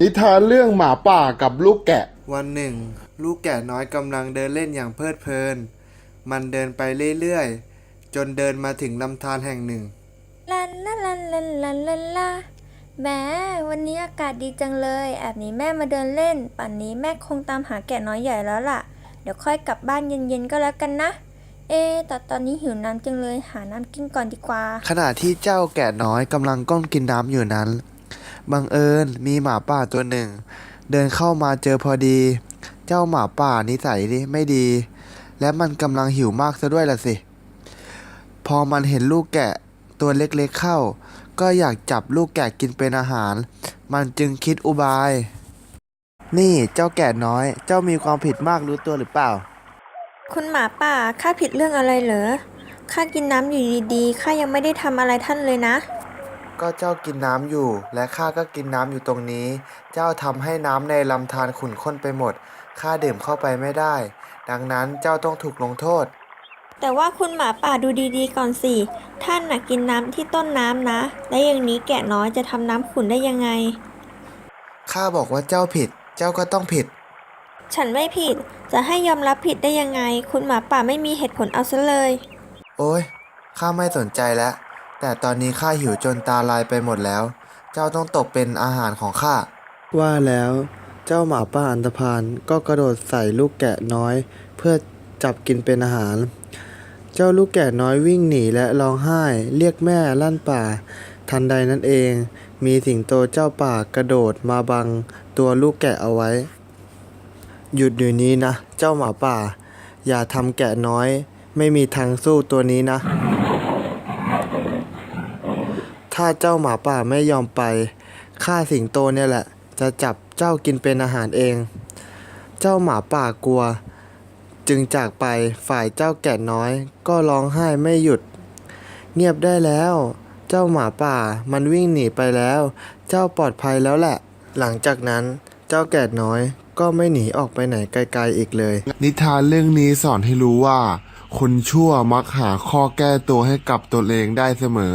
นิทานเรื่องหมาป่ากับลูกแกะ วันหนึ่ง ลูกแกะน้อยกำลังเดินเล่นอย่างเพลิดเพลิน มันเดินไปเรื่อยๆ จนเดินมาถึงลำธารแห่งหนึ่ง ลันลาลันลันลันลันลาแหมวันนี้อากาศดีจังเลยแอบหนี้แม่มาเดินเล่น ป่านนี้แม่คงตามหาแกะน้อยใหญ่แล้วล่ะ เดี๋ยวค่อยกลับบ้านเย็นๆก็แล้วกันนะ เอะแต่ตอนนี้หิวน้ำจังเลยหาน้ำกินก่อนดีกว่า ขณะที่เจ้าแกะน้อยกำลังก้มกินน้ำอยู่นั้น บังเอิญมีหมาป่าตัวหนึ่ง เดินเข้ามาเจอพอดี เจ้าหมาป่านิสัยไม่ดี และมันกำลังหิวมากซะด้วยล่ะสิ พอมันเห็นลูกแกะตัวเล็กๆเข้า ก็อยากจับลูกแกะกินเป็นอาหาร มันจึงคิดอุบาย นี่เจ้าแกะน้อย เจ้ามีความผิดมากรู้ตัวหรือเปล่า คุณหมาป่าข้าผิดเรื่องอะไรเหรอข้ากินน้ำอยู่ดีๆข้ายังไม่ได้ทำอะไรท่านเลยนะ ก็เจ้ากินน้ำอยู่ และข้าก็กินน้ำอยู่ตรงนี้ เจ้าทำให้น้ำในลำธารขุ่นข้นไปหมด ข้าดื่มเข้าไปไม่ได้ ดังนั้นเจ้าต้องถูกลงโทษ แต่ว่าคุณหมาป่าดูดีๆก่อนสิ ท่านน่ะกินน้ำที่ต้นน้ำนะ และอย่างนี้แกะน้อยจะทำน้ำขุ่นได้ยังไง ข้าบอกว่าเจ้าผิด เจ้าก็ต้องผิด ฉันไม่ผิด จะให้ยอมรับผิดได้ยังไง คุณหมาป่าไม่มีเหตุผลเอาซะเลย โอ้ยข้าไม่สนใจแล้ว แต่ตอนนี้ข้าหิวจนตาลายไปหมดแล้ว เจ้าต้องตกเป็นอาหารของข้า ว่าแล้วเจ้าหมาป่าอันธพาลก็กระโดดใส่ลูกแกะน้อย เพื่อจับกินเป็นอาหาร เจ้าลูกแกะน้อยวิ่งหนีและร้องไห้ เรียกแม่ลั่นป่า ทันใดนั้นเอง มีสิงโตเจ้าป่ากระโดดมาบังตัวลูกแกะเอาไว้ หยุดอยู่นี้นะ เจ้าหมาป่า อย่าทำแกะน้อย ไม่มีทางสู้ตัวนี้นะ ถ้าเจ้าหมาป่าไม่ยอมไปข้าสิงโตเนี่ยแหละ จะจับเจ้ากินเป็นอาหารเอง เจ้าหมาป่ากลัว จึงจากไปฝ่ายเจ้าแกะน้อย ก็ร้องไห้ไม่หยุด เงียบได้แล้ว เจ้าหมาป่ามันวิ่งหนีไปแล้ว เจ้าปลอดภัยแล้วแหละ หลังจากนั้นเจ้าแกะน้อยก็ไม่หนีออกไปไหนไกลๆอีกเลย นิทานเรื่องนี้สอนให้รู้ว่า คนชั่วมักหาข้อแก้ตัวให้กับตนเองได้เสมอ